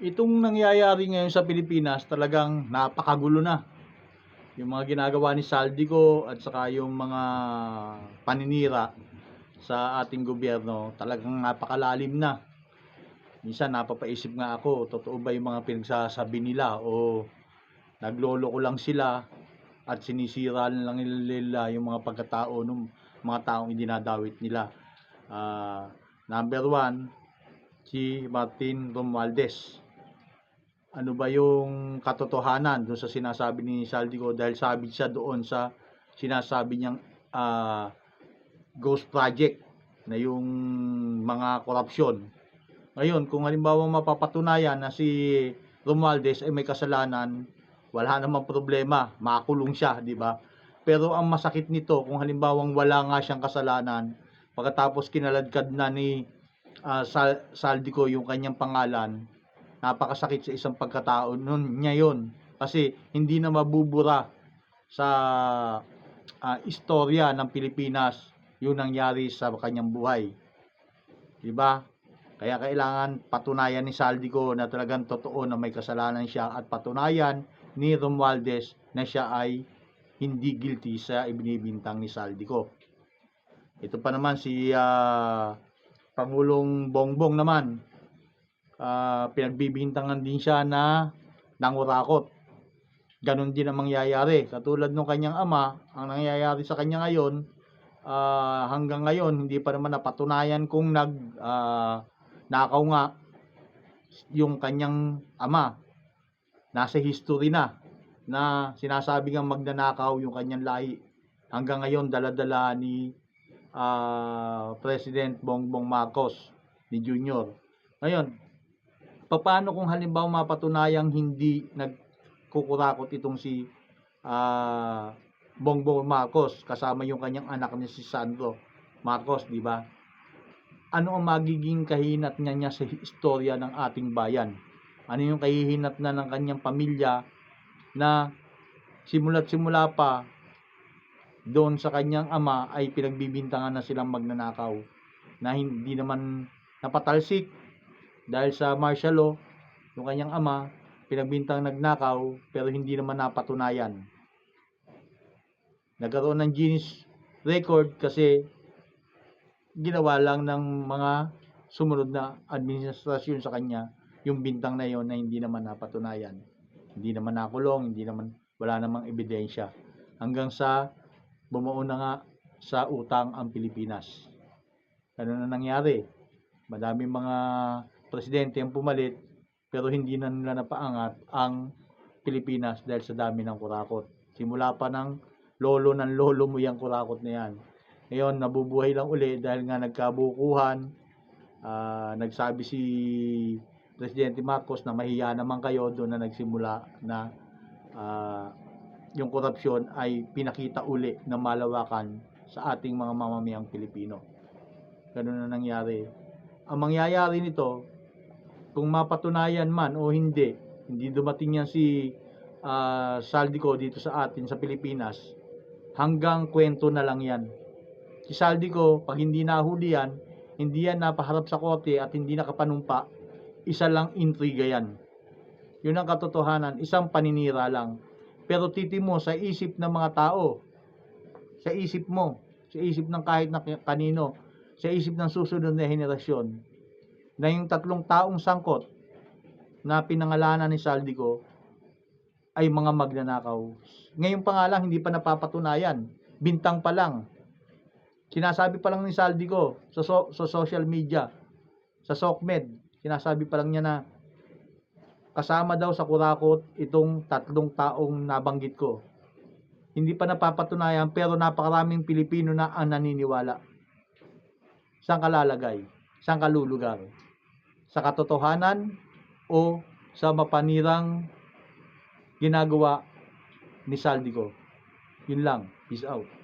Itong nangyayari ngayon sa Pilipinas talagang napakagulo na. Yung mga ginagawa ni Saldico at saka yung mga paninira sa ating gobyerno talagang napakalalim na. Minsan napapaisip nga ako, totoo ba yung mga pinagsasabi nila o naglolo ko lang sila at sinisira lang nila yung mga pagkatao ng mga taong idinadawit nila. Ah, number one, si Martin Romualdez. Ano ba yung katotohanan doon sa sinasabi ni Saldico dahil sabi siya doon sa sinasabi niyang ah, ghost project na yung mga korupsyon. Ngayon, kung halimbawa mapapatunayan na si Romualdez ay may kasalanan, wala namang problema, makulong siya, di ba? Pero ang masakit nito, kung halimbawang wala nga siyang kasalanan, pagkatapos kinaladkad na ni ah, Sal- Saldico yung kanyang pangalan, napakasakit sa isang pagkatao nun niya yun. Kasi hindi na mabubura sa ah, istorya ng Pilipinas yung nangyari sa kanyang buhay. Di ba? Kaya kailangan patunayan ni Saldico na talagang totoo na may kasalanan siya at patunayan ni Romualdez na siya ay hindi guilty sa ibinibintang ni Saldico. Ito pa naman si ah, Pangulong Bongbong naman. Ah, pinagbibintangan din siya na nangurakot. Ganon din ang mangyayari. Katulad ng kanyang ama, ang nangyayari sa kanya ngayon, ah, hanggang ngayon, hindi pa naman napatunayan kung nag ah, nakaw nga yung kanyang ama. Nasa history na na sinasabi nga magnanakaw yung kanyang lahi. Hanggang ngayon, daladala ni ah, President Bongbong Marcos ni Junior. Ngayon, paano kung halimbawa mapatunayang hindi nagkukurakot itong si ah, Bongbong Marcos kasama yung kanyang anak ni si Sandro Marcos, di ba? Ano ang magiging kahinat niya niya sa istorya ng ating bayan? Ano yung kahihinat na ng kanyang pamilya na simula't simula pa doon sa kanyang ama ay pinagbibintangan na silang magnanakaw na hindi naman napatalsik dahil sa martial law yung kanyang ama pinagbintang nagnakaw pero hindi naman napatunayan nagkaroon ng Guinness record kasi ginawa lang ng mga sumunod na administrasyon sa kanya yung bintang na yon na hindi naman napatunayan hindi naman nakulong hindi naman wala namang ebidensya hanggang sa bumuo na nga sa utang ang Pilipinas. Ganun na nangyari. Madaming mga presidente ang pumalit pero hindi na nila napaangat ang Pilipinas dahil sa dami ng kurakot. Simula pa ng lolo ng lolo mo yung kurakot na yan. Ngayon, nabubuhay lang uli dahil nga nagkabukuhan. Ah, nagsabi si Presidente Marcos na mahiya naman kayo doon na nagsimula na ah, yung korupsyon ay pinakita uli ng malawakan sa ating mga mamamayang Pilipino. Ganun na nangyari. Ang mangyayari nito, kung mapatunayan man o hindi, hindi dumating yan si ah, Saldico dito sa atin sa Pilipinas, hanggang kwento na lang yan. Si Saldico, pag hindi nahuli yan, hindi yan napaharap sa korte at hindi nakapanumpa, isa lang intriga yan. Yun ang katotohanan, isang paninira lang. Pero titi mo sa isip ng mga tao, sa isip mo, sa isip ng kahit na kanino, sa isip ng susunod na henerasyon, na yung tatlong taong sangkot na pinangalanan ni Saldico ay mga magnanakaw. Ngayon pa nga lang, hindi pa napapatunayan. Bintang pa lang. Sinasabi pa lang ni Saldico sa, so- sa social media, sa SOCMED, sinasabi pa lang niya na kasama daw sa kurakot itong tatlong taong nabanggit ko. Hindi pa napapatunayan pero napakaraming Pilipino na ang naniniwala. Saan kalalagay? Saan kalulugar? Sa katotohanan o sa mapanirang ginagawa ni Saldico? Yun lang. Peace out.